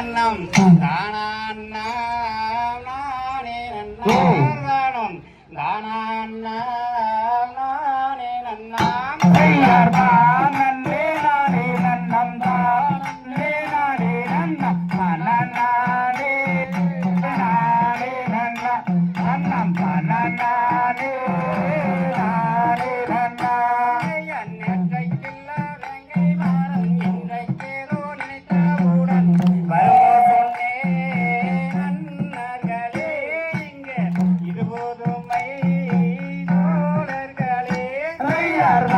நன்னம் தானான்னா நானே நன்னாம் தானான்னா arma.